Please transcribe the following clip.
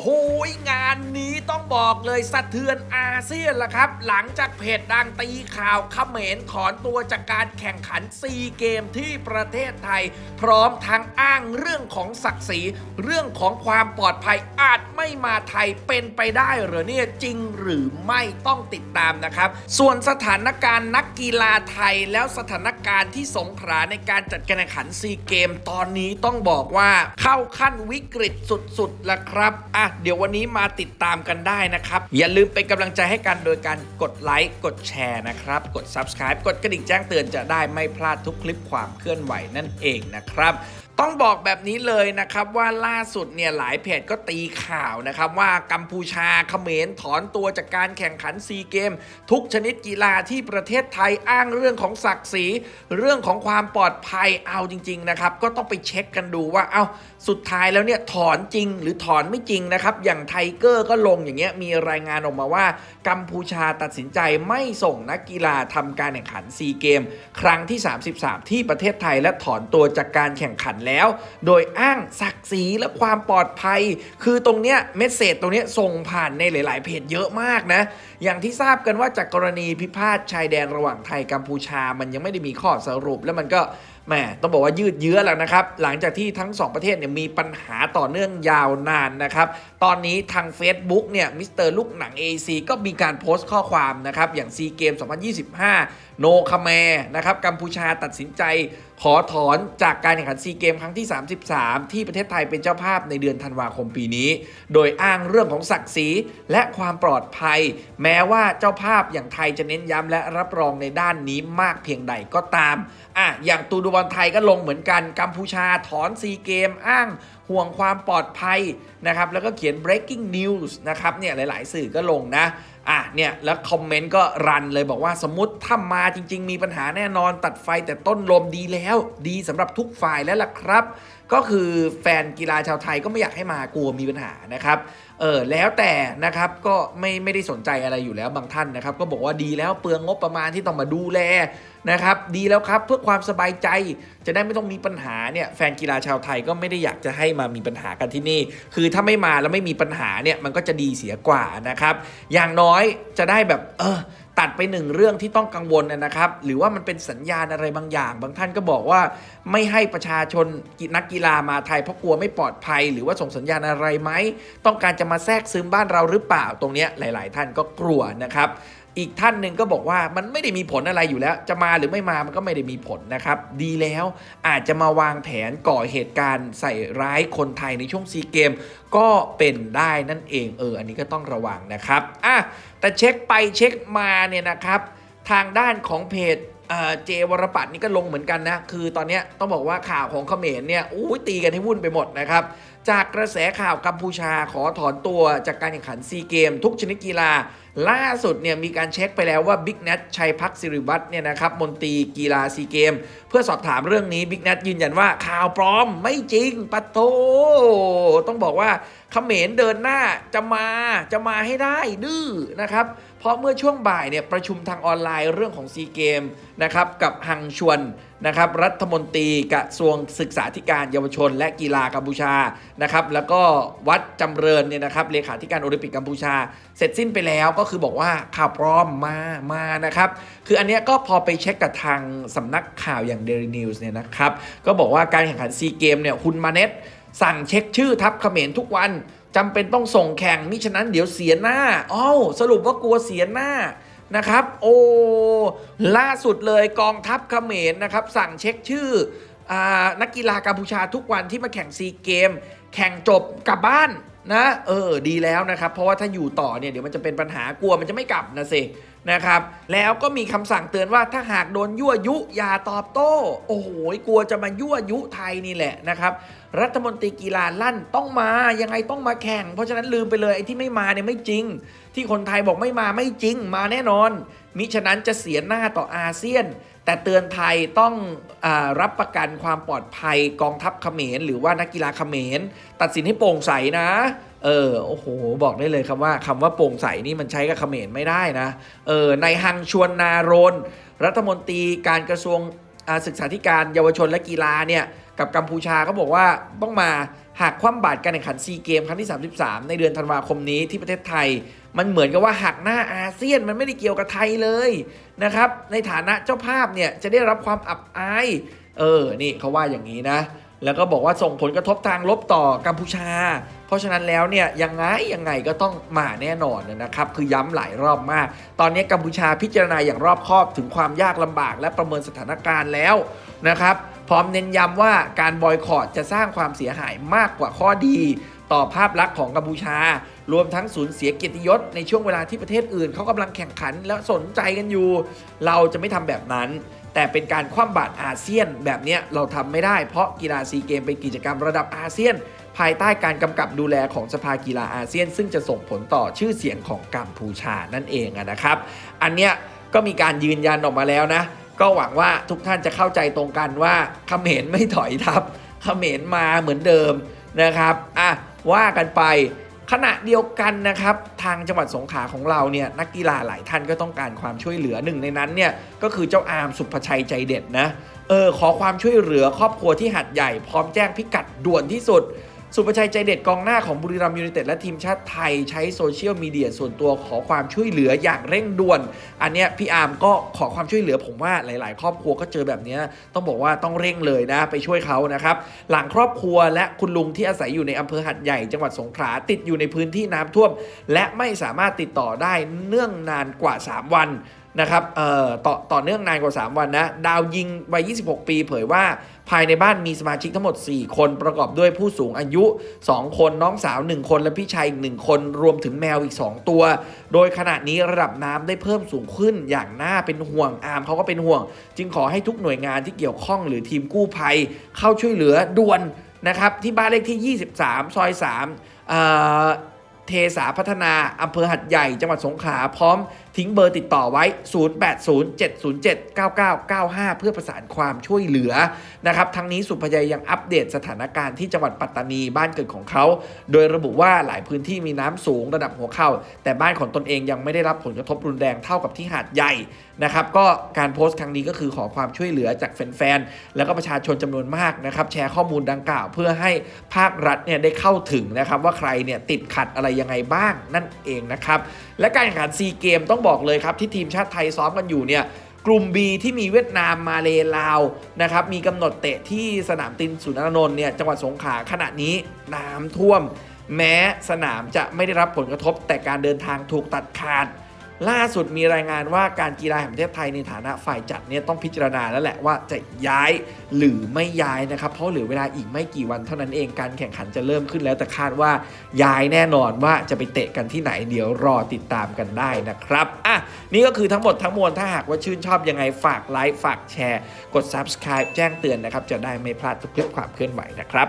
โหงานนี้ต้องบอกเลยสะเทือนอาเซียนละครับ หลังจากเพจดังตีข่าวเขมรถอนตัวจากการแข่งขันซีเกมที่ประเทศไทย พร้อมทั้งอ้างเรื่องของศักดิ์ศรีเรื่องของความปลอดภัยอาจไม่มาไทยเป็นไปได้หรือเนี่ยจริงหรือไม่ต้องติดตามนะครับ ส่วนสถานการณ์นักกีฬาไทยแล้วสถานการณ์ที่สงขลาในการจัดการแข่งขันซีเกม ตอนนี้ต้องบอกว่าเข้าขั้นวิกฤตสุดๆแล้วครับอะเดี๋ยววันนี้มาติดตามกันได้นะครับ อย่าลืมเป็นกำลังใจให้กันโดยการกดไลค์กดแชร์นะครับ กด Subscribe กดกระดิ่งแจ้งเตือนจะได้ไม่พลาดทุกคลิปความเคลื่อนไหวนั่นเองนะครับ ต้องบอกแบบนี้เลยนะครับว่าล่าสุดเนี่ยหลายเพจก็ตีข่าวนะครับว่ากัมพูชาเขมรถอนตัวจากการแข่งขันซีเกม ทุกชนิดกีฬาที่ประเทศไทยอ้างเรื่องของศักดิ์ศรีเรื่องของความปลอดภัยเอาจริงๆนะครับก็ต้องไปเช็คกันดูว่าเอา้าสุดท้ายแล้วเนี่ยถอนจริงหรือถอนไม่จริงนะครับอย่างไทเกอร์ก็ลงอย่างเงี้ยมีรายงานออกมาว่า กัมพูชาตัดสินใจไม่ส่งนักกีฬาทำการแข่งขันซีเกม ครั้งที่ 33 ที่ประเทศไทยและถอนตัวจากการแข่งขันแล้ว โดยอ้างศักดิ์ศรีและความปลอดภัย คือตรงเนี้ยเมสเซจตรงเนี้ยส่งผ่านในหลาย ๆ เพจเยอะมากนะ อย่างที่ทราบกันว่าจากกรณีพิพาทชายแดนระหว่างไทยกัมพูชา มันยังไม่ได้มีข้อสรุป แล้วมันก็แหมต้องบอกว่ายืดเยื้อแล้วนะครับ หลังจากที่ทั้งสองประเทศเนี่ยมีปัญหาต่อเนื่องยาวนานนะครับ ตอนนี้ทาง Facebook เนี่ยมิสเตอร์ลูกหนัง AC ก็มีการโพสต์ข้อความนะครับ อย่าง ซีเกม 2025 โนคาแมนะครับ กัมพูชาตัดสินใจขอถอนจากการแข่งขันซีเกมครั้งที่ 33 ที่ประเทศไทยเป็นเจ้าภาพในเดือนธันวาคมปีนี้ โดยอ้างเรื่องของศักดิ์ศรีและความปลอดภัย แม้ว่าเจ้าภาพอย่างไทยจะเน้นย้ำและรับรองในด้านนี้มากเพียงใดก็ตามอะอย่างตูดูบอลไทยก็ลงเหมือนกันกัมพูชาถอนซีเกมอ้างห่วงความปลอดภัยนะครับ แล้วก็เขียน breaking news นะครับเนี่ยหลายๆ สื่อก็ลงนะอะเนี่ยแล้วคอมเมนต์ก็รันเลยบอกว่าสมมติถ้ามาจริง ๆ มีปัญหาแน่นอนตัดไฟแต่ต้นลมดีแล้ว ดีสำหรับทุกฝ่ายแล้วล่ะครับ ก็คือแฟนกีฬาชาวไทยก็ไม่อยากให้มากลัวมีปัญหานะครับเออแล้วแต่นะครับก็ไม่ไม่ได้สนใจอะไรอยู่แล้วบางท่านนะครับ ก็บอกว่าดีแล้วเปลืองงบประมาณที่ต้องมาดูแล นะครับดีแล้วครับเพื่อความสบายใจจะได้ไม่ต้องมีปัญหาเนี่ยแฟนกีฬาชาวไทยก็ไม่ได้อยากจะให้มามีปัญหากันที่นี่ คือถ้าไม่มาแล้วไม่มีปัญหาเนี่ยมันก็จะดีเสียกว่านะครับอย่างน้อยจะได้แบบเออ ตัดไปหนึ่งเรื่องที่ต้องกังวลนะครับ หรือว่ามันเป็นสัญญาณอะไรบางอย่าง บางท่านก็บอกว่าไม่ให้ประชาชนนักกีฬามาไทยเพราะกลัวไม่ปลอดภัย หรือว่าส่งสัญญาณอะไรไหมต้องการจะมาแทรกซึมบ้านเราหรือเปล่าตรงนี้หลาย ๆ ท่านก็กลัวนะครับอีกท่านหนึ่งก็บอกว่ามันไม่ได้มีผลอะไรอยู่แล้ว จะมาหรือไม่มามันก็ไม่ได้มีผลนะครับ ดีแล้วอาจจะมาวางแผนก่อเหตุการณ์ใส่ร้ายคนไทยในช่วงซีเกม ก็เป็นได้นั่นเองเอออันนี้ก็ต้องระวังนะครับอะแต่เช็คไปเช็คมาเนี่ยนะครับ ทางด้านของเพจเออเจวรปัตนี่ก็ลงเหมือนกันนะ คือตอนนี้ต้องบอกว่าข่าวของเขมรเนี่ยอู้ยตีกันให้วุ่นไปหมดนะครับ จากกระแสข่าวกัมพูชาขอถอนตัวจากการแข่งขันซีเกม ทุกชนิดกีฬา ล่าสุดเนี่ยมีการเช็คไปแล้วว่าบิ๊กเนทชัยพักศิริวัตรเนี่ยนะครับมนตรีกีฬาซีเกม เพื่อสอบถามเรื่องนี้บิ๊กเนทยืนยันว่าข่าวปลอมไม่จริงปะโต ต้องบอกว่าเขมรเดินหน้าจะมาจะมาให้ได้ดื้อนะครับ เพราะเมื่อช่วงบ่ายเนี่ยประชุมทางออนไลน์เรื่องของซีเกมนะครับกับฮังชวนนะครับรัฐมนตรีกระทรวงศึกษาธิการเยาวชน และกีฬากัมพูชานะครับแล้วก็วัดจำเริญเนี่ยนะครับเลขาธิการโอลิมปิกกัมพูชา เสร็จสิ้นไปแล้วก็ก็คือบอกว่าข่าวปลอมมามานะครับ คืออันเนี้ยก็พอไปเช็คกับทางสำนักข่าวอย่าง Daily News เนี่ยนะครับ ก็บอกว่าการแข่งขันซีเกมเนี่ยคุณมาเน็ตสั่งเช็คชื่อทัพเขมรทุกวันจำเป็นต้องส่งแข่งมิฉะนั้นเดี๋ยวเสียหน้าอ้าวสรุปว่ากลัวเสียหน้านะครับ โอ้ล่าสุดเลยกองทัพเขมรนะครับ สั่งเช็คชื่ออนักกีฬากัมพูชาทุกวันที่มาแข่งซีเกม แข่งจบกลับบ้าน นะเออดีแล้วนะครับ เพราะว่าถ้าอยู่ต่อเนี่ยเดี๋ยวมันจะเป็นปัญหากลัวมันจะไม่กลับนะสินะครับ แล้วก็มีคำสั่งเตือนว่าถ้าหากโดนยั่วยุอย่าตอบโต้ โอ้โหกลัวจะมายั่วยุไทยนี่แหละนะครับ รัฐมนตรีกีฬาลั่นต้องมายังไงต้องมาแข่ง เพราะฉะนั้นลืมไปเลยไอ้ที่ไม่มาเนี่ยไม่จริง ที่คนไทยบอกไม่มาไม่จริงมาแน่นอน มิฉะนั้นจะเสียหน้าต่ออาเซียน แต่เตือนไทยต้องอรับประกันความปลอดภัยกองทัพเขมรหรือว่านักกีฬาเขมร ตัดสินให้โปร่งใสนะ เออโอ้โห บอกได้เลยครับว่าคำว่าโปร่งใสนี่มันใช้กับเขมรไม่ได้นะ เออในฮังชวนนารนรัฐมนตรีการกระทรวง ศึกษาธิการเยาวชนและกีฬาเนี่ยกับกัมพูชาเขาบอกว่าต้องมาหากคว่ำบาตรการแข่งขันซีเกมครั้งที่ 33 ในเดือนธันวาคมนี้ที่ประเทศไทย มันเหมือนกับว่าหักหน้าอาเซียนมันไม่ได้เกี่ยวกับไทยเลยนะครับในฐานะเจ้าภาพเนี่ยจะได้รับความอับอายเออนี่เขาว่าอย่างนี้นะ แล้วก็บอกว่าส่งผลกระทบทางลบต่อกัมพูชา เพราะฉะนั้นแล้วเนี่ยยังไงยังไงก็ต้องมาแน่นอนนะครับ คือย้ำหลายรอบมาก ตอนนี้กัมพูชาพิจารณาอย่างรอบคอบถึงความยากลำบาก และประเมินสถานการณ์แล้วนะครับ พร้อมเน้นย้ำว่าการบอยคอรดจะสร้างความเสียหายมากกว่าข้อดี ต่อภาพลักษณ์ของกัมพูชา รวมทั้งสูญเสียเกียรติยศในช่วงเวลาที่ประเทศอื่นเขากำลังแข่งขันและสนใจกันอยู่ เราจะไม่ทำแบบนั้น แต่เป็นการคว่ำบาตรอาเซียนแบบนี้เราทำไม่ได้ เพราะกีฬาซีเกมเป็นกิจกรรมระดับอาเซียน ภายใต้การกำกับดูแลของสภากีฬาอาเซียน ซึ่งจะส่งผลต่อชื่อเสียงของกัมพูชานั่นเองนะครับ อันเนี้ยก็มีการยืนยันออกมาแล้วนะ ก็หวังว่าทุกท่านจะเข้าใจตรงกันว่าเขมรไม่ถอยทับเขมรมาเหมือนเดิมนะครับอะว่ากันไป ขณะเดียวกันนะครับทางจังหวัดสงขลาของเราเนี่ยนักกีฬาหลายท่านก็ต้องการความช่วยเหลือหนึ่งในนั้นเนี่ยก็คือเจ้าอาร์มสุภชัยใจเด็ดนะเออขอความช่วยเหลือครอบครัวที่หัดใหญ่พร้อมแจ้งพิกัดด่วนที่สุด สุภชัยใจเด็ดกองหน้าของบุรีรัมย์ยูไนเต็ดและทีมชาติไทยใช้โซเชียลมีเดียส่วนตัวขอความช่วยเหลืออย่างเร่งด่วน อันเนี้ยพี่อาร์มก็ขอความช่วยเหลือผมว่าหลาย ๆ ครอบครัวก็เจอแบบนี้ต้องบอกว่าต้องเร่งเลยนะไปช่วยเขานะครับ หลังครอบครัวและคุณลุงที่อาศัยอยู่ในอำเภอหัดใหญ่จังหวัดสงขลาติดอยู่ในพื้นที่น้ำท่วม และไม่สามารถติดต่อได้เนื่องนานกว่า 3 วัน นะครับเอ่อต่อต่อเนื่องนานกว่า 3 วันนะ ดาวยิงวัย 26 ปีเผยว่าภายในบ้านมีสมาชิกทั้งหมด 4 คนประกอบด้วยผู้สูงอายุ 2 คนน้องสาว 1 คนและพี่ชายอีก 1 คนรวมถึงแมวอีก 2 ตัว โดยขณะนี้ระดับน้ำได้เพิ่มสูงขึ้นอย่างน่าเป็นห่วงอามเขาก็เป็นห่วง จึงขอให้ทุกหน่วยงานที่เกี่ยวข้องหรือทีมกู้ภัย เข้าช่วยเหลือด่วนนะครับที่บ้านเลขที่ 23 ซอย3เอ่อเทสาพัฒนาอำเภอหัดใหญ่ จังหวัดสงขลาพร้อม ทิ้งเบอร์ติดต่อไว้ 0807079995 เพื่อประสานความช่วยเหลือนะครับ ทั้งนี้สุภัยยังอัปเดตสถานการณ์ที่จังหวัดปัตตานีบ้านเกิดของเขา โดยระบุว่าหลายพื้นที่มีน้ำสูงระดับหัวเข่า แต่บ้านของตนเองยังไม่ได้รับผลกระทบรุนแรงเท่ากับที่หาดใหญ่นะครับ ก็การโพสต์ครั้งนี้ก็คือขอความช่วยเหลือจากแฟนๆ แล้วก็ประชาชนจำนวนมากนะครับ แชร์ข้อมูลดังกล่าว เพื่อให้ภาครัฐเนี่ยได้เข้าถึงนะครับว่าใครเนี่ยติดขัดอะไรยังไงบ้างนั่นเองนะครับ และการแข่งขันซีเกมต้องบอกเลยครับที่ทีมชาติไทยซ้อมกันอยู่เนี่ยกลุ่ม B ที่มีเวียดนามมาเลลาวนะครับมีกำหนดเตะที่สนามตินสุนทรนนท์เนี่ยจังหวัดสงขลาขณะนี้น้ำท่วม แม้สนามจะไม่ได้รับผลกระทบแต่การเดินทางถูกตัดขาด ล่าสุดมีรายงานว่าการกีฬาแห่งประเทศไทยในฐานะฝ่ายจัดเนี่ยต้องพิจารณาแล้วแหละว่าจะย้ายหรือไม่ย้ายนะครับ เพราะเหลือเวลาอีกไม่กี่วันเท่านั้นเองการแข่งขันจะเริ่มขึ้นแล้วแต่คาดว่าย้ายแน่นอนว่าจะไปเตะกันที่ไหนเดี๋ยวรอติดตามกันได้นะครับอะนี่ก็คือทั้งหมดทั้งมวลถ้าหากว่าชื่นชอบยังไงฝากไลค์ฝากแชร์ กด subscribe แจ้งเตือนนะครับจะได้ไม่พลาดทุกคลิปความเคลื่อนไหวนะครับ